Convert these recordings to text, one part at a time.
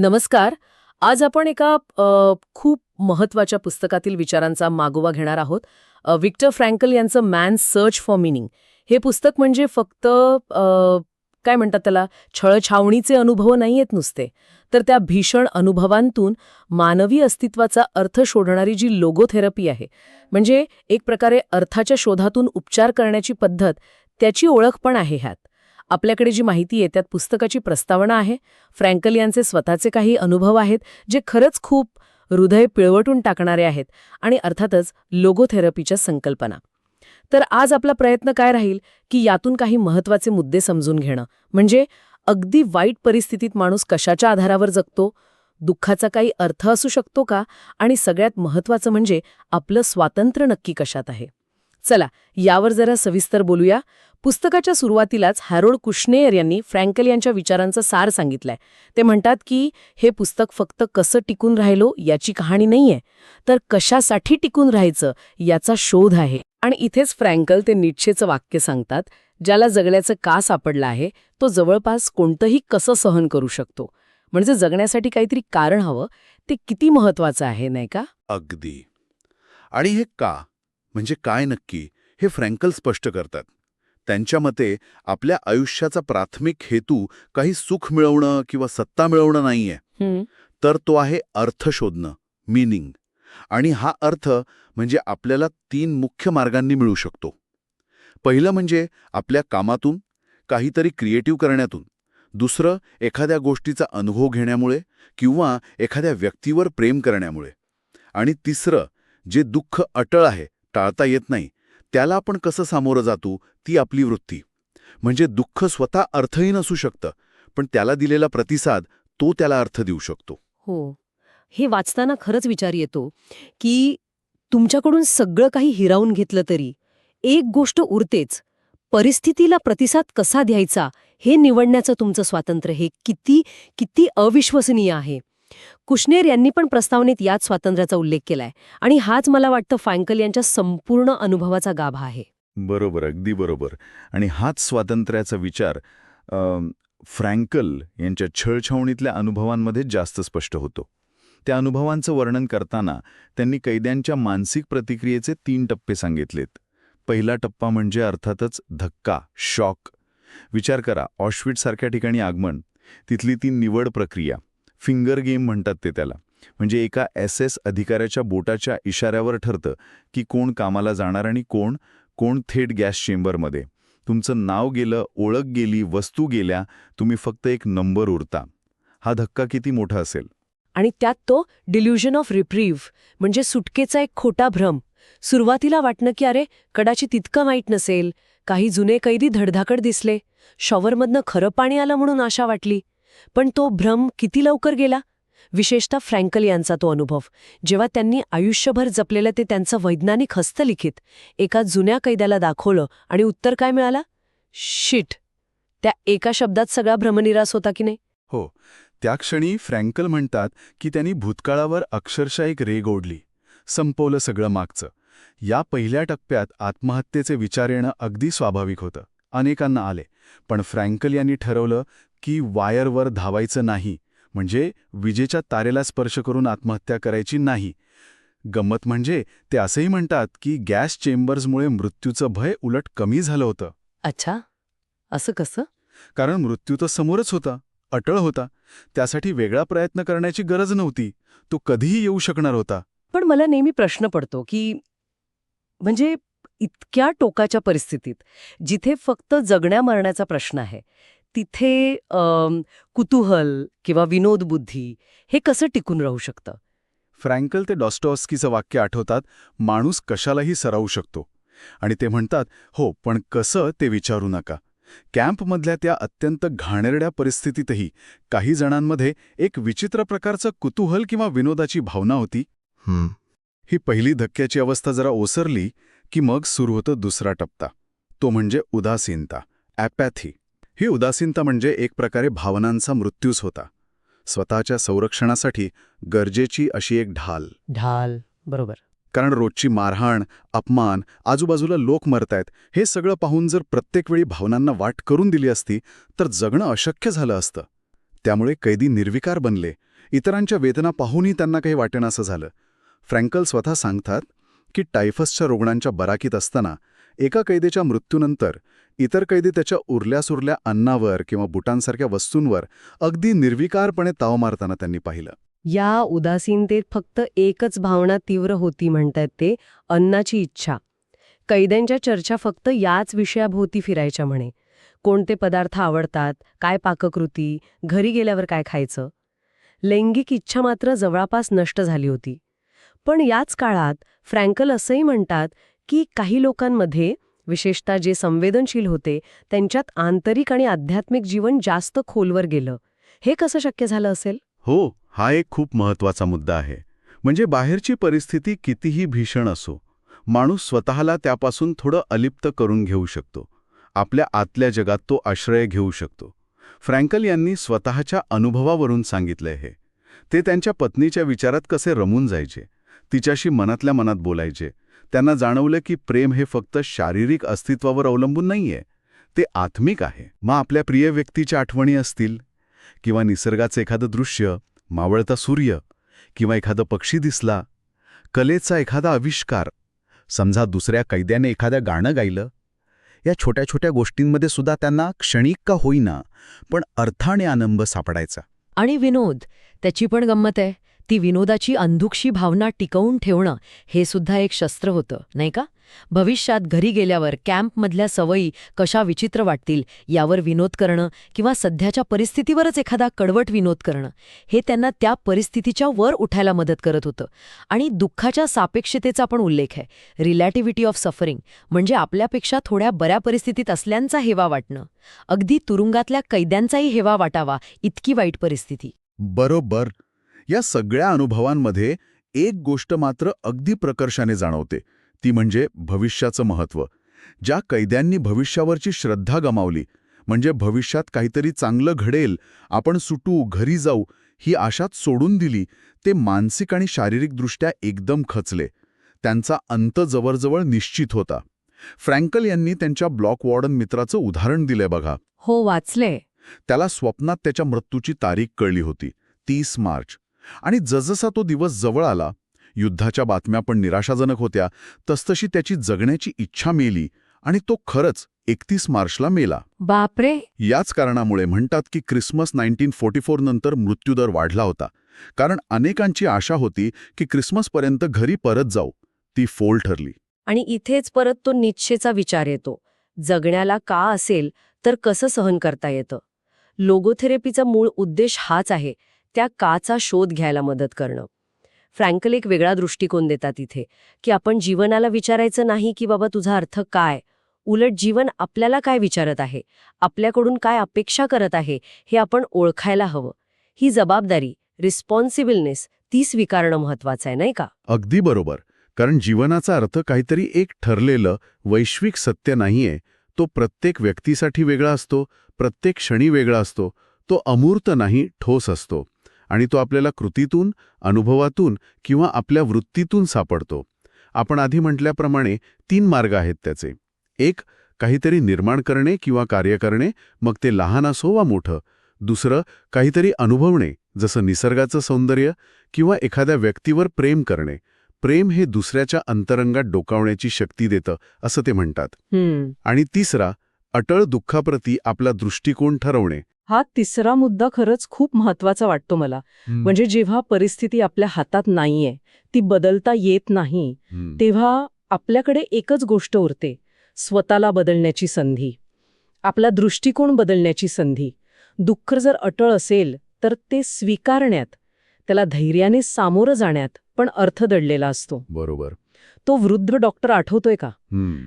नमस्कार. आज आपण एका खूप महत्त्वाच्या पुस्तकातील विचारांचा मागोवा घेणार आहोत. विक्टर फ्रँकल यांचं मॅन सर्च फॉर मिनिंग हे पुस्तक म्हणजे फक्त काय म्हणतात त्याला छळछावणीचे अनुभव नाही आहेत नुसते. तर त्या भीषण अनुभवांतून मानवी अस्तित्वाचा अर्थ शोधणारी जी लोगोथेरपी आहे म्हणजे एक प्रकारे अर्थाच्या शोधातून उपचार करण्याची पद्धत त्याची ओळख पण आहे ह्यात. आपल्याकडे जी माहिती आहे त्यात पुस्तकाची प्रस्तावना आहे. फ्रँकल यांचे स्वतःचे काही अनुभव आहेत जे खरंच खूप हृदय पिळवटून टाकणारे आहेत आणि अर्थातच लोगोथेरपीच्या संकल्पना. तर आज आपला प्रयत्न काय राहील की यातून काही महत्त्वाचे मुद्दे समजून घेणं? म्हणजे अगदी वाईट परिस्थितीत माणूस कशाच्या आधारावर जगतो? दुःखाचा काही अर्थ असू शकतो का? आणि सगळ्यात महत्वाचं म्हणजे आपलं स्वातंत्र्य नक्की कशात आहे? चला यावर जरा सविस्तर बोलूया. पुस्तकाच्या सुरुवातीलाच हॅरोड कुशनेयर यांनी फ्रँकल यांच्या विचारांचं सार सांगितलाय. ते म्हणतात की हे पुस्तक फक्त कसं टिकून राहिलो याची कहाणी नाहीये. तर कशासाठी टिकून राहायचं याचा शोध आहे. आणि इथेच फ्रँकल ते निच्छेचं वाक्य सांगतात ज्याला जगण्याचं का सापडलं आहे तो जवळपास कोणतंही कसं सहन करू शकतो. म्हणजे जगण्यासाठी काहीतरी कारण हवं ते किती महत्वाचं आहे नाही का? अगदी. आणि हे का? म्हणजे काय नक्की? हे फ्रँकल स्पष्ट करतात. त्यांच्या मते आपल्या आयुष्याचा प्राथमिक हेतू काही सुख मिळवणं किंवा सत्ता मिळवणं नाहीये. हं, तर तो आहे अर्थ शोधणं मीनिंग आणि हा अर्थ म्हणजे आपल्याला तीन मुख्य मार्गांनी मिळू शकतो. पहिलं म्हणजे आपल्या कामातून काहीतरी क्रिएटिव्ह करण्यातून. दुसरं एखाद्या गोष्टीचा अनुभव घेण्यामुळे किंवा एखाद्या व्यक्तीवर प्रेम करण्यामुळे. आणि तिसरं जे दुःख अटळ आहे टाळता येत नाही त्याला आपण कसं सामोरं जातो ती आपली वृत्ती. म्हणजे दुःख स्वतः अर्थहीन असू शकतं पण त्याला दिलेला प्रतिसाद तो त्याला अर्थ देऊ शकतो. हो. हे वाचताना खरंच विचार येतो की तुमच्याकडून सगळं काही हिरावून घेतलं तरी एक गोष्ट उरतेच परिस्थितीला प्रतिसाद कसा द्यायचा हे निवडण्याचं तुमचं स्वातंत्र्य हे किती किती अविश्वसनीय आहे. कुशनेर यांनी पण प्रस्तावनेत याच स्वातंत्र्याचा उल्लेख केलाय आणि हाच मला वाटतं फँकल यांच्या संपूर्ण अनुभवाचा गाभा आहे. बरोबर अगदी बरोबर. आणि हाच स्वातंत्र्याचा विचार फ्रँकल यांच्या छळछावणीतल्या अनुभवांमध्ये जास्त स्पष्ट होतो. त्या अनुभवांचं वर्णन करताना त्यांनी कैद्यांच्या मानसिक प्रतिक्रियेचे तीन टप्पे सांगितलेत. पहिला टप्पा म्हणजे अर्थातच धक्का शॉक. विचार करा ऑशविटसारख्या ठिकाणी आगमन. तिथली ती निवड प्रक्रिया. फिंगर गेम म्हणतात ते त्याला. म्हणजे एका एस एस अधिकाऱ्याच्या बोटाच्या इशाऱ्यावर ठरतं की कोण कामाला जाणार आणि कोण कोण थेट गॅस चेंबरमध्ये. तुमचं नाव गेलं ओळख गेली वस्तू गेल्या तुम्ही फक्त एक नंबर उरता. हा धक्का किती मोठा असेल? आणि त्यात तो डिल्युजन ऑफ रिप्रीव्ह म्हणजे सुटकेचा एक खोटा भ्रम. सुरुवातीला वाटणं की अरे कदाचित तितकं वाईट नसेल. काही जुने कैदी धडधाकड दिसले. शॉवरमधनं खरं पाणी आलं म्हणून आशा वाटली. पण तो भ्रम किती लवकर गेला? विशेषतः फ्रँकल यांचा तो अनुभव. जेव्हा त्यांनी आयुष्यभर जपलेलं ते त्यांचं वैज्ञानिक हस्तलिखित एका जुन्या कैद्याला दाखवलं आणि उत्तर काय मिळालं? शिट. त्या एका शब्दात सगळा भ्रमनिरास होता की नाही? हो. त्या क्षणी फ्रँकल म्हणतात की त्यांनी भूतकाळावर अक्षरशः एक रेग ओढली. संपवलं सगळं मागचं. या पहिल्या टप्प्यात आत्महत्येचे विचार येणं अगदी स्वाभाविक होतं. अनेकांना आले. पण फ्रँकल यांनी ठरवलं की वायरवर धावायचं नाही म्हणजे विजेच्या तारेला स्पर्श करून आत्महत्या करायची नाही. गंमत म्हणजे ते असंही म्हणतात की गॅस चेंबर्समुळे मृत्यूचं भय उलट कमी झालं होतं. अच्छा. असं कसं? कारण मृत्यू तर समोरच होता अटळ होता. त्यासाठी वेगळा प्रयत्न करण्याची गरज नव्हती. तो कधीही येऊ शकणार होता. पण मला नेहमी प्रश्न पडतो की म्हणजे इतक्या टोकाच्या परिस्थितीत जिथे फक्त जगण्या मरण्याचा प्रश्न आहे तिथे कुतूहल किंवा विनोदबुद्धी हे कसं टिकून राहू शकतं? फ्रँकल ते डॉस्टॉस्कीचं वाक्य आठवतात माणूस कशालाही सरावू शकतो. आणि ते म्हणतात हो पण कसं ते विचारू नका. कॅम्पमधल्या त्या अत्यंत घाणेरड्या परिस्थितीतही काही जणांमध्ये एक विचित्र प्रकारचं कुतूहल किंवा विनोदाची भावना होती. ही पहिली धक्क्याची अवस्था जरा ओसरली की मग सुरू होतं दुसरा टप्पा. तो म्हणजे उदासीनता ॲपॅथी. ही उदासीनता म्हणजे एक प्रकारे भावनांचा मृत्यूच होता. स्वतःच्या संरक्षणासाठी गरजेची अशी एक ढाल. ढाल. बरोबर. कारण रोजची मारहाण अपमान आजूबाजूला लोक मरतायत हे सगळं पाहून जर प्रत्येक वेळी भावनांना वाट करून दिली असती तर जगणं अशक्य झालं असतं. त्यामुळे कैदी निर्विकार बनले. इतरांच्या वेदना पाहूनही त्यांना काही वाटेनासं झालं. फ्रँकल स्वतः सांगतात की टायफसच्या रुग्णांच्या बराकीत असताना एका कैदेच्या मृत्यूनंतर इतर कैदी त्याच्या उरल्यासुरल्या अन्नावर किंवा बुटांसारख्या वस्तूंवर अगदी निर्विकारपणे ताव मारताना त्यांनी पाहिलं. या उदासीनतेत फक्त एकच भावना तीव्र होती म्हणतात ते अन्नाची इच्छा. कैद्यांच्या चर्चा फक्त याच विषयाभोवती फिरायच्या म्हणे. कोणते पदार्थ आवडतात काय पाककृती घरी गेल्यावर काय खायचं? लैंगिक इच्छा मात्र जवळपास नष्ट झाली होती. पण याच काळात फ्रँकल असंही म्हणतात की काही लोकांमध्ये विशेषतः जे संवेदनशील होते त्यांच्यात आंतरिक आणि आध्यात्मिक जीवन जास्त खोलवर गेलं. हे कसं शक्य झालं असेल? हो हा एक खूप महत्त्वाचा मुद्दा आहे. म्हणजे बाहेरची परिस्थिती कितीही भीषण असो माणूस स्वतःला त्यापासून थोडं अलिप्त करून घेऊ शकतो. आपल्या आतल्या जगात तो आश्रय घेऊ शकतो. फ्रँकल यांनी स्वतःच्या अनुभवावरून सांगितलंय हे. ते त्यांच्या पत्नीच्या विचारात कसे रमून जायचे तिच्याशी मनातल्या मनात बोलायचे त्यांना जाणवलं की प्रेम हे फक्त शारीरिक अस्तित्वावर अवलंबून नाहीये. ते आत्मिक आहे. मग आपल्या प्रिय व्यक्तीच्या आठवणी असतील किंवा निसर्गाचं एखादं दृश्य मावळता सूर्य किंवा एखादं पक्षी दिसला कलेचा एखादा आविष्कार समजा दुसऱ्या कैद्याने एखादं गाणं गायलं या छोट्या छोट्या गोष्टींमध्ये सुद्धा त्यांना क्षणिक का होईना पण अर्थाने आनंद सापडायचा. आणि विनोद त्याची पण गंमत आहे. ती विनोदाची अंधुकशी भावना टिकवून ठेवणं हे सुद्धा एक शस्त्र होतं नाही का? भविष्यात घरी गेल्यावर कॅम्पमधल्या सवयी कशा विचित्र वाटतील यावर विनोद करणं किंवा सध्याच्या परिस्थितीवरच एखादा कडवट विनोद करणं हे त्यांना त्या परिस्थितीच्या वर उठायला मदत करत होतं. आणि दुःखाच्या सापेक्षतेचा पण उल्लेख आहे. रिलॅटिव्हिटी ऑफ सफरिंग म्हणजे आपल्यापेक्षा थोड्या बऱ्या परिस्थितीत असल्यांचा हेवा वाटणं. अगदी तुरुंगातल्या कैद्यांचाही हेवा वाटावा इतकी वाईट परिस्थिती. बरोबर. या सगळ्या अनुभवांमध्ये एक गोष्ट मात्र अगदी प्रकर्षाने जाणवते. ती म्हणजे भविष्याचं महत्त्व. ज्या कैद्यांनी भविष्यावरची श्रद्धा गमावली म्हणजे भविष्यात काहीतरी चांगलं घडेल आपण सुटू घरी जाऊ ही आशात सोडून दिली ते मानसिक आणि शारीरिकदृष्ट्या एकदम खचले. त्यांचा अंत जवळजवळ निश्चित होता. फ्रँकल यांनी त्यांच्या ब्लॉक वॉर्डन मित्राचं उदाहरण दिलंय बघा. हो वाचले त्याला स्वप्नात त्याच्या मृत्यूची तारीख कळली होती तीस मार्च. आणि जसजसा तो दिवस जवळ आला युद्धाच्या बातम्या पण निराशाजनक होत्या तसतशी त्याची जगण्याची इच्छा मेली आणि तो खरंच एकतीस मार्चला मेला. बापरे! याच कारणामुळे म्हणतात की क्रिसमस नाईन्टीन फोर्टी फोर नंतर मृत्यूदर वाढला होता. कारण अनेकांची आशा होती की क्रिसमसपर्यंत घरी परत जाऊ. ती फोल ठरली. आणि इथेच परत तो निच्छेचा विचार येतो. जगण्याला का असेल तर कसं सहन करता येतं? लोगोथेरपीचा मूळ उद्देश हाच आहे त्या काचा शोध घ्यायला मदत करणं. फ्रँकल एक वेगळा दृष्टिकोन देतात इथे की आपण जीवनाला विचारायचं नाही की बाबा तुझा अर्थ काय? उलट जीवन आपल्याला काय विचारत आहे? आपल्याकडून काय अपेक्षा करत आहे? हे आपण ओळखायला हवं. ही जबाबदारी रिस्पॉन्सिबलनेस ती स्वीकारणं महत्वाचं आहे नाही का? अगदी बरोबर. कारण जीवनाचा अर्थ काहीतरी एक ठरलेलं वैश्विक सत्य नाहीये. तो प्रत्येक व्यक्तीसाठी वेगळा असतो प्रत्येक क्षणी वेगळा असतो. तो अमूर्त नाही ठोस असतो. आणि तो आपल्याला कृतीतून अनुभवातून किंवा आपल्या वृत्तीतून सापडतो. आपण आधी म्हटल्याप्रमाणे तीन मार्ग आहेत त्याचे. एक काहीतरी निर्माण करणे किंवा कार्य करणे मग ते लहान असो वा मोठं. दुसरं काहीतरी अनुभवणे जसं निसर्गाचं सौंदर्य किंवा एखाद्या व्यक्तीवर प्रेम करणे. प्रेम हे दुसऱ्याच्या अंतरंगात डोकावण्याची शक्ती देतं असं ते म्हणतात. आणि तिसरा अटळ दुःखाप्रती आपला दृष्टिकोन ठरवणे हा तिसरा मुद्दा खरंच खूप महत्त्वाचा वाटतो मला. म्हणजे जेव्हा परिस्थिती आपल्या हातात नाहीये ती बदलता येत नाही. तेव्हा आपल्याकडे एकच गोष्ट उरते स्वतःला बदलण्याची संधी. आपला दृष्टिकोन बदलण्याची संधी. दुःख जर अटळ असेल तर ते स्वीकारण्यात त्याला धैर्याने सामोरं जाण्यात पण अर्थ दडलेला असतो. बरोबर. तो वृद्ध डॉक्टर आठवतोय का.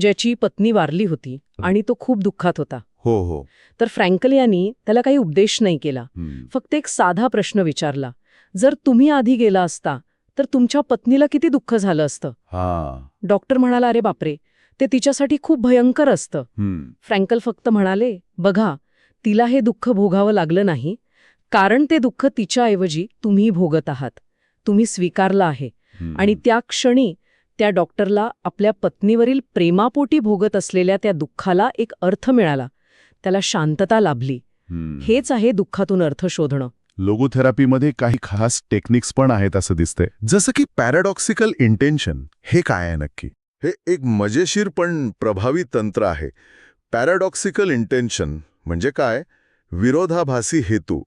ज्याची पत्नी वारली होती आणि तो खूप दुःखात होता. हो हो. तर फ्रँकल यांनी त्याला काही उपदेश नाही केला. फक्त एक साधा प्रश्न विचारला. जर तुम्ही आधी गेला असता तर तुमच्या पत्नीला किती दुःख झालं असतं? हा. डॉक्टर म्हणाला अरे बापरे ते तिच्यासाठी खूप भयंकर असतं. फ्रँकल फक्त म्हणाले बघा तिला हे दुःख भोगावं लागलं नाही. कारण ते दुःख तिच्याऐवजी तुम्ही भोगत आहात. तुम्ही स्वीकारलं आहे. आणि त्या क्षणी त्या डॉक्टरला आपल्या पत्नीवरील प्रेमापोटी भोगत असलेल्या त्या दुःखाला एक अर्थ मिळाला. त्याला शांतता लाभली. हेच आहे दुःखातून अर्थ शोधणं. लोगोथेरपीमध्ये काही खास टेक्निक्स पण आहेत असं दिसतंय. जसं की पॅराडॉक्सिकल इंटेन्शन हे काय आहे नक्की? हे एक मजेशीर पण प्रभावी तंत्र आहे. पॅराडॉक्सिकल इंटेन्शन म्हणजे काय? विरोधाभासी हेतू.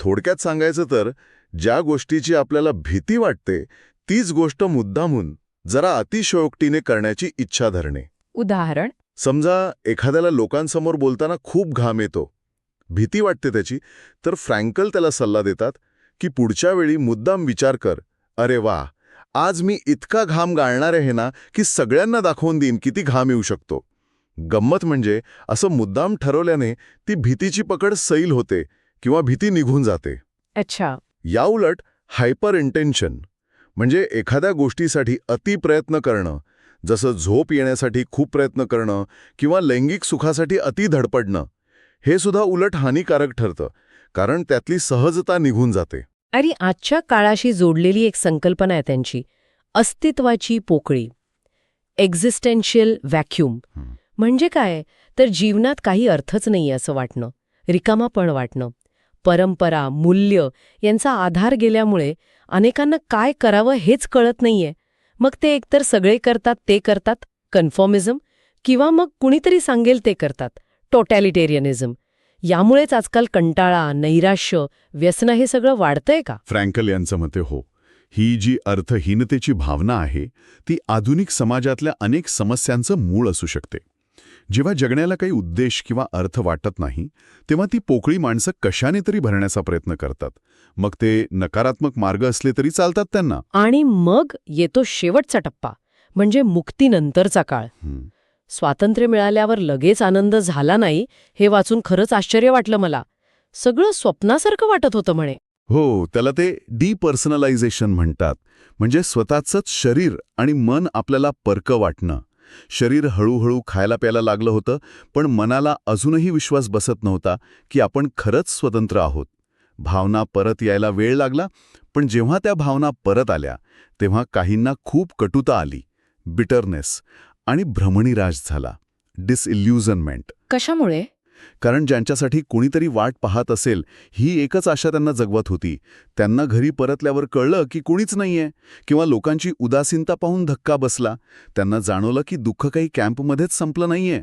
थोडक्यात सांगायचं तर ज्या गोष्टीची आपल्याला भीती वाटते तीच गोष्ट मुद्दामून जरा अतिशयोक्तीने करण्याची इच्छा धरणे. उदाहरण समजा एखाद्याला लोकांसमोर बोलताना खूप घाम येतो भीती वाटते त्याची तर फ्रँकल त्याला सल्ला देतात की पुढच्या वेळी मुद्दाम विचार कर अरे वा आज मी इतका घाम गाळणार आहे ना की सगळ्यांना दाखवून देईन किती घाम येऊ शकतो. गंमत म्हणजे असं मुद्दाम ठरवल्याने ती भीतीची पकड सैल होते किंवा भीती निघून जाते. अच्छा. याउलट हायपर इंटेन्शन म्हणजे एखाद्या गोष्टीसाठी अतिप्रयत्न करणं जसं झोप येण्यासाठी खूप प्रयत्न करणं किंवा लैंगिक सुखासाठी अति धडपडणं हे सुद्धा उलट हानिकारक ठरतं कारण त्यातली सहजता निघून जाते. अरे आजच्या काळाशी जोडलेली एक संकल्पना आहे त्यांची अस्तित्वाची पोकळी एक्झिस्टेन्शियल व्हॅक्यूम. म्हणजे काय? तर जीवनात काही अर्थच नाहीये असं वाटणं रिकामापण वाटणं. परंपरा मूल्य यांचा आधार गेल्यामुळे अनेकांना काय करावं हेच कळत नाहीये. मग ते एकतर सगळे करतात ते करतात कन्फॉर्मिझम किंवा मग कुणीतरी सांगेल ते करतात. टोटॅलिटेरियनिझम. यामुळेच आजकाल कंटाळा नैराश्य व्यसन हे सगळं वाढतंय का? फ्रँकल यांचं मते हो. ही जी अर्थहीनतेची भावना आहे ती आधुनिक समाजातल्या अनेक समस्यांचं मूळ असू शकते. जेव्हा जगण्याला काही उद्देश किंवा अर्थ वाटत नाही तेव्हा ती पोकळी माणसं कशाने तरी भरण्याचा प्रयत्न करतात. मग ते नकारात्मक मार्ग असले तरी चालतात त्यांना. आणि मग येतो शेवटचा टप्पा म्हणजे मुक्तीनंतरचा काळ. स्वातंत्र्य मिळाल्यावर लगेच आनंद झाला नाही हे वाचून खरंच आश्चर्य वाटलं मला. सगळं स्वप्नासारखं वाटत होतं म्हणे. हो त्याला ते डिपर्सनलायझेशन म्हणतात. म्हणजे स्वतःचंच शरीर आणि मन आपल्याला परकं वाटणं. शरीर हळूहळू खायला प्यायला लागलं होतं पण मनाला अजूनही विश्वास बसत नव्हता की आपण खरंच स्वतंत्र आहोत. भावना परत यायला वेळ लागला पण जेव्हा त्या भावना परत आल्या तेव्हा काहींना खूप कटुता आली. बिटरनेस आणि भ्रमणीराज झाला. डिसइल्युजनमेंट कशामुळे? कारण ज्यांच्यासाठी कुणीतरी वाट पाहत असेल ही एकच आशा त्यांना जगवत होती. त्यांना घरी परतल्यावर कळलं की कुणीच नाहीये किंवा लोकांची उदासीनता पाहून धक्का बसला. त्यांना जाणवलं की दुःख काही कॅम्पमध्येच संपलं नाहीये.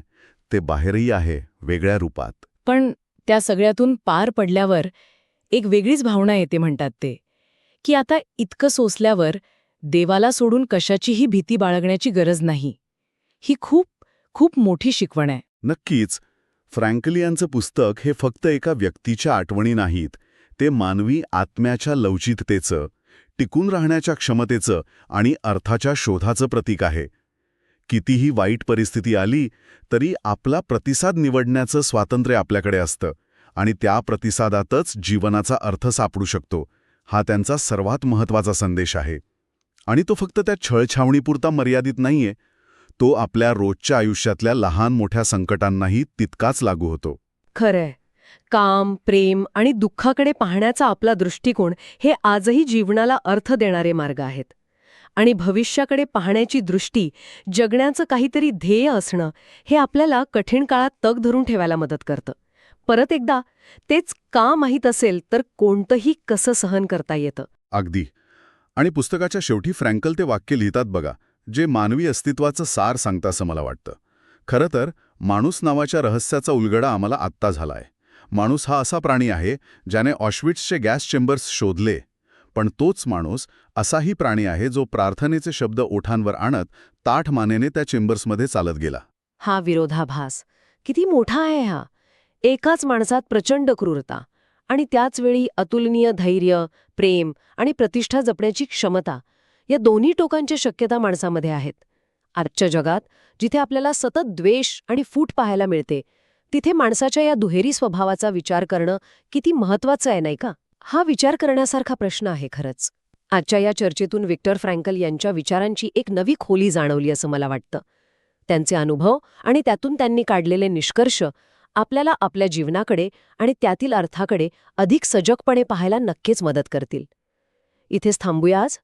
ते बाहेरही आहे वेगळ्या रूपात. पण त्या सगळ्यातून पार पडल्यावर एक वेगळीच भावना येते म्हणतात ते की आता इतकं सोसल्यावर देवाला सोडून कशाचीही भीती बाळगण्याची गरज नाही. ही खूप खूप मोठी शिकवण आहे. नक्कीच. फ्रँकली यांचं पुस्तक हे फक्त एका व्यक्तीच्या आठवणी नाहीत ते मानवी आत्म्याच्या लवचिकतेचं टिकून राहण्याच्या क्षमतेचं आणि अर्थाच्या शोधाचं प्रतीक आहे. कितीही वाईट परिस्थिती आली तरी आपला प्रतिसाद निवडण्याचं स्वातंत्र्य आपल्याकडे असतं आणि त्या प्रतिसादातच जीवनाचा अर्थ सापडू शकतो हा त्यांचा सर्वात महत्त्वाचा संदेश आहे. आणि तो फक्त त्या छळछावणीपुरता मर्यादित नाहीये तो आपल्या रोजच्या आयुष्यातल्या लहान मोठ्या संकटांनाही तितकाच लागू होतो. खरंय. काम प्रेम आणि दुःखाकडे पाहण्याचा आपला दृष्टिकोन हे आजही जीवनाला अर्थ देणारे मार्ग आहेत. आणि भविष्याकडे पाहण्याची दृष्टी जगण्याचं काहीतरी ध्येय असणं हे आपल्याला कठीण काळात तग धरून ठेवायला मदत करतं. परत एकदा तेच का माहीत असेल तर कोणतंही कसं सहन करता येतं? अगदी. आणि पुस्तकाच्या शेवटी फ्रँकल ते वाक्य लिहितात बघा. जे मानवी अस्तित्वाचं सार सांगतं असं मला वाटतं. खरं तर माणूस नावाच्या रहस्याचा उलगडा आम्हाला आत्ता झालाय. माणूस हा असा प्राणी आहे ज्याने ऑश्विट्सचे गॅस चेंबर्स शोधले. पण तोच माणूस असाही प्राणी आहे जो प्रार्थनेचे शब्द ओठांवर आणत ताठ मानेने त्या चेंबर्समध्ये चालत गेला. हा विरोधाभास. किती मोठा आहे हा. एकाच माणसात प्रचंड क्रूरता आणि त्याचवेळी अतुलनीय धैर्य प्रेम आणि प्रतिष्ठा जपण्याची क्षमता या दोन्ही टोकांच्या शक्यता माणसामध्ये आहेत. आजच्या जगात जिथे आपल्याला सतत द्वेष आणि फूट पाहायला मिळते तिथे माणसाच्या या दुहेरी स्वभावाचा विचार करणं किती महत्वाचं आहे नाही का? हा विचार करण्यासारखा प्रश्न आहे खरंच. आजच्या या चर्चेतून विक्टर फ्रँकल यांच्या विचारांची एक नवी खोली जाणवली असं मला वाटतं. त्यांचे अनुभव आणि त्यातून त्यांनी काढलेले निष्कर्ष आपल्याला आपल्या जीवनाकडे आणि त्यातील अर्थाकडे अधिक सजगपणे पाहायला नक्कीच मदत करतील. इथेच थांबूया आज.